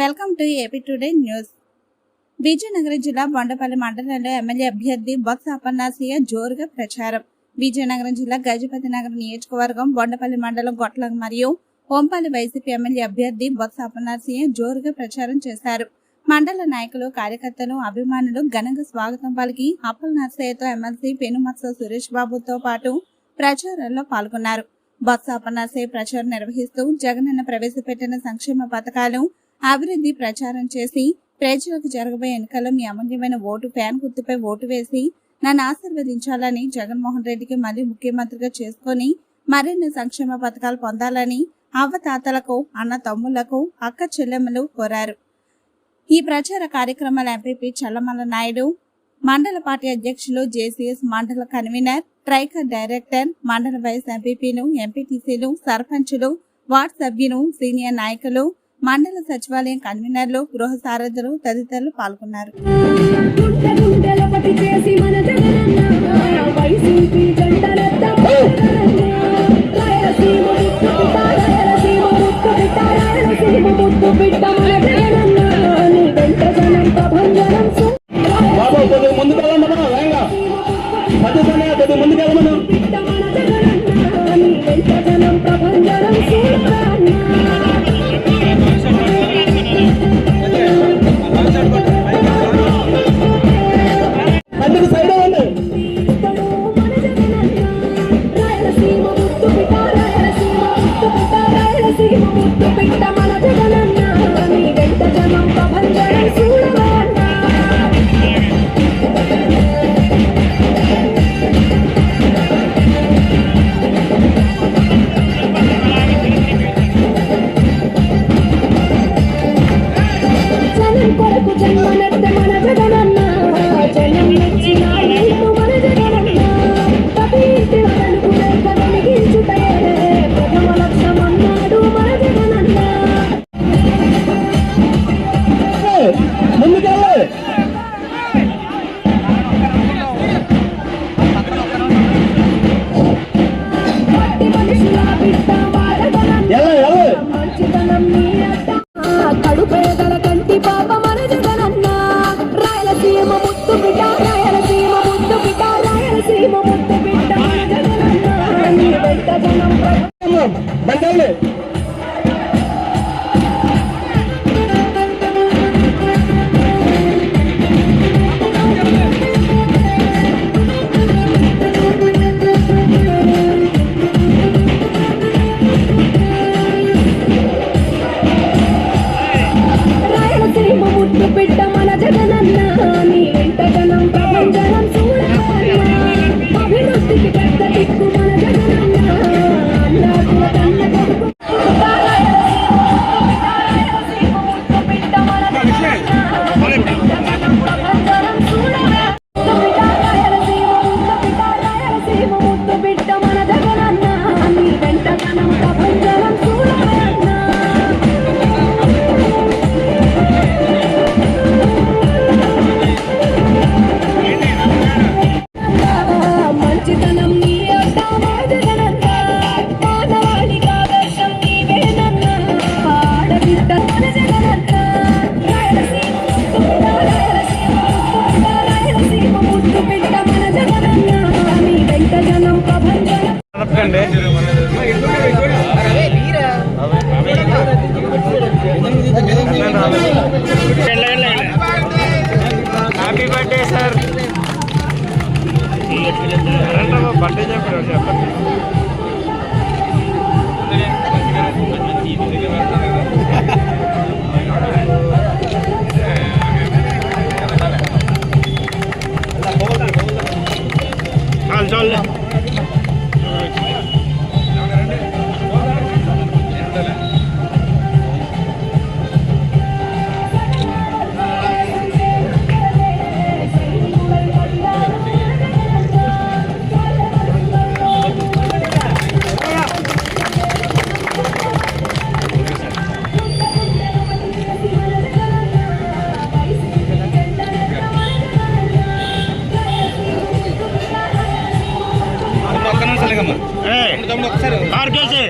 Welcome to AP today news. Vizianagaram జిల్లా బొండపల్లి మండలంలో MLA అభ్యర్థి బొత్స అపన్నాసీయ జోరుగా ప్రచారం. విజయనగరం జిల్లా గజపతి నగరం నియోజకవర్గం బొండపల్లి మండలం గొట్ల మరియు ఓంపల్లి వైసీపీ ఎమ్మెల్యే అభ్యర్థి బొత్స అపన్నాసీయ జోరుగా ప్రచారం చేశారు. మండల నాయకులు కార్యకర్తలు అభిమానులు ఘనంగా స్వాగతం పలికి అప్పల్ నర్సయ్యతో ఎమ్మెల్సీ పెనుమత్స సురేష్ బాబుతో పాటు ప్రచారంలో పాల్గొన్నారు. బొత్స అపన్నాసయ్య ప్రచారం నిర్వహిస్తూ జగనన్న ప్రవేశపెట్టిన సంక్షేమ పథకాలు అభివృద్ధి ప్రచారం చేసి ప్రజలకు జరగబోయే ఎన్నికల్లో మీ అమూల్యమైన ఓటు ఫ్యాన్ గుర్తుపై ఓటు వేసి నన్ను ఆశీర్వదించాలని జగన్మోహన్ రెడ్డికి మళ్ళీ ముఖ్యమంత్రిగా చేసుకొని మరిన్ని సంక్షేమ పథకాలు పొందాలని అవ్వ తాతలకు అన్న తమ్ముళ్ళకు అక్క చెల్లెమ్మలు కోరారు. ఈ ప్రచార కార్యక్రమాల ఎంపీపీ చల్లమల్ల నాయుడు మండల పార్టీ అధ్యక్షులు జేసీఎస్ మండల కన్వీనర్ ట్రైకర్ డైరెక్టర్ మండల వైస్ ఎంపీపీలు ఎంపీటీసీలు సర్పంచులు వార్డు సభ్యులు సీనియర్ నాయకులు మండల సచివాలయం కన్వీనర్లు గృహ సారథులు తదితరులు పాల్గొన్నారు. ముందుగా Primo Montoya. ప్రభంజనం హ్యాపీ బర్త్డే సార్ బర్త్డే చెప్పారు చెప్పండి చాలు చాలు పక్కన కారు కలిసి